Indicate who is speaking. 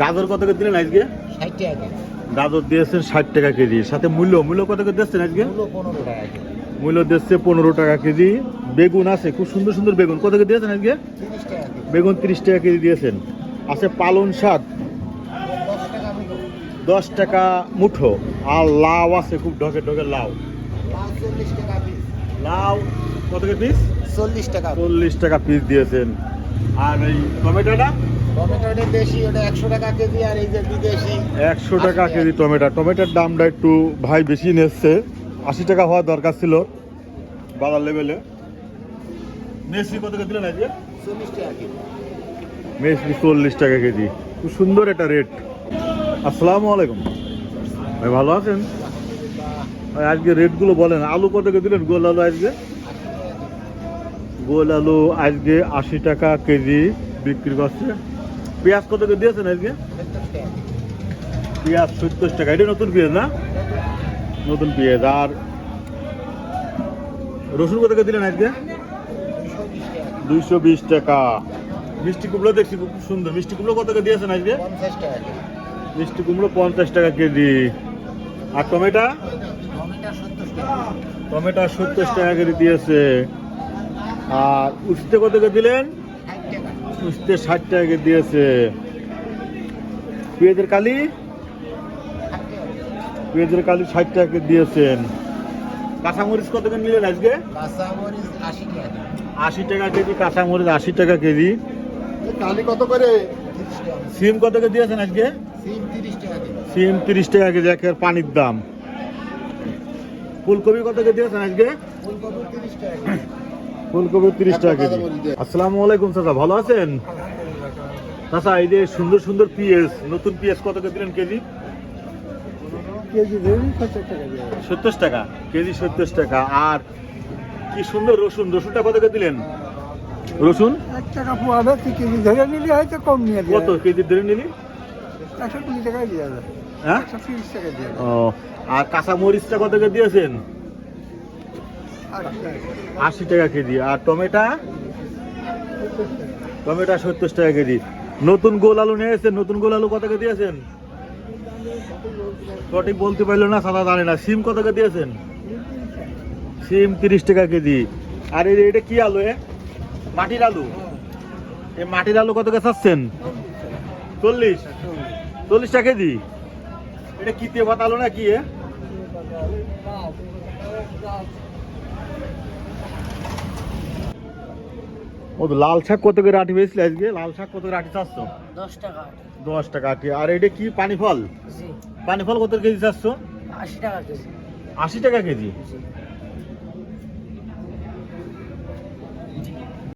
Speaker 1: গাজর কত করে দিলেন আজকে?
Speaker 2: ষাট টাকা
Speaker 1: গাজর দিয়েছেন ষাট টাকা কেজি। সাথে মূল্য মূল্য কত করে দিচ্ছেন আজকে?
Speaker 2: মূল্য পনেরো টাকা কেজি।
Speaker 1: মূল্য দিচ্ছে পনেরো টাকা কেজি। বেগুন আছে খুব সুন্দর সুন্দর বেগুন। কত করে দিয়েছেন আজকে? বেগুন তিরিশ টাকা কেজি দিয়েছেন। আছে পালন শাক।
Speaker 2: দশ টাকা
Speaker 1: মুঠো। আর লাউ আছে খুব ঢকে ঢকে লাউ। লাউ কত করে পিস
Speaker 2: চল্লিশ টাকা।
Speaker 1: চল্লিশ টাকা পিস দিয়েছেন। আর এই টমেটোটা?
Speaker 2: টমেটোটা বেশি ওটা একশো টাকা কেজি আর এই যে বিদেশি।
Speaker 1: একশো টাকা কেজি টমেটো। টমেটোর দামটা একটু ভাই বেশি নিচ্ছে। আশি টাকা হওয়া দরকার ছিল বাজার লেভেলে। মেসি কত করে দিলেন আজকে?
Speaker 2: টাকা কেজি।
Speaker 1: মেসি চল্লিশ টাকা কেজি। খুব সুন্দর একটা রেট। আসসালামু আলাইকুম। ভাই ভালো আছেন? আজকে রেটগুলো বলেন। আলু কত করে দিলেন? গোল আলু আজকে? গোল আলু আজকে আশি টাকা কেজি বিক্রি করছে। পেঁয়াজ কত করে দিয়েছেন আজকে? পেঁয়াজ সত্তর টাকা। এটা নতুন পেঁয়াজ না? নতুন পেঁয়াজ। আর রসুন কত করে দিলেন আজকে? দুইশো বিশ টাকা। মিষ্টি কুমড়ো দেখছি খুব সুন্দর। মিষ্টি কুমড়ো কত করে দিয়েছেন আজকে? মিষ্টি কুমড়ো পঞ্চাশ টাকা কেজি। আর টমেটো?
Speaker 2: টমেটো সত্তর টাকা
Speaker 1: কেজি। দিয়েছে। আর উস্তে কত করে দিলেন?
Speaker 2: ষাট
Speaker 1: ষাট টাকা দিয়েছে। পেঁয়াজের কালি? পেঁয়াজের কালি ষাট টাকা দিয়েছেন। কাঁচামরিচ কত করে নিলেন আজকে?
Speaker 2: আশি টাকা কেজি।
Speaker 1: কাঁচামরিচ আশি টাকা কেজি।
Speaker 2: কালি কত করে?
Speaker 1: সিম কত করে দিয়েছেন আজকে?
Speaker 2: সিম তিরিশ টাকা কেজি
Speaker 1: একের পানির দাম। ফুলকপি কত করে দিয়েছেন আজকে?
Speaker 2: ফুলকপি তিরিশ টাকা কেজি।
Speaker 1: ফুলকপি তিরিশ টাকা কেজি। আসসালামু আলাইকুম চাচা ভালো আছেন? চাচা এই যে সুন্দর সুন্দর পিএস নতুন পিএস কত করে দিলেন কেজি?
Speaker 2: কেজি সত্তর টাকা
Speaker 1: কেজি সত্তর টাকা। আর কি সুন্দর রসুন রসুনটা কত করে দিলেন? রসুন?
Speaker 2: এক টাকা তুই কেজি ধরে নিলে হয়তো কম নিয়ে
Speaker 1: কত কেজি ধরে নিলি?
Speaker 2: একশো কুড়ি টাকায় দিয়ে যাবে।
Speaker 1: হ্যাঁ?
Speaker 2: একশো তিরিশ টাকা দিয়ে
Speaker 1: ও আর কাঁচা মরিচটা কত করে দিয়েছেন? আশি টাকা কেজি। আর টমেটা? টমেটো সত্তর টাকা কেজি। নতুন গোল আলু নিয়ে এসেছেন। নতুন গোল আলু কত করে দিয়েছেন সঠিক বলতে পারল না, সাদা জানে না। সিম কত করে দিয়েছেন সিম তিরিশ টাকা কেজি। আর এটা কি আলু, এ? মাটির আলু? এই মাটির আলু কত করে চাচ্ছেন? চল্লিশ। চল্লিশ টাকা কেজি। এটা কি তেভাত আলু না কি এ? ও তো লাল শাক কত করে আটি বেশি আজকে? লাল শাক কত করে আটি চাচ্ছ?
Speaker 2: দশ টাকা
Speaker 1: দশ টাকা আটি। আর এটা কি পানি ফল? পানি ফল কত কেজি চাচ্ছ?
Speaker 2: আশি টাকা কেজি।
Speaker 1: আশি টাকা কেজি?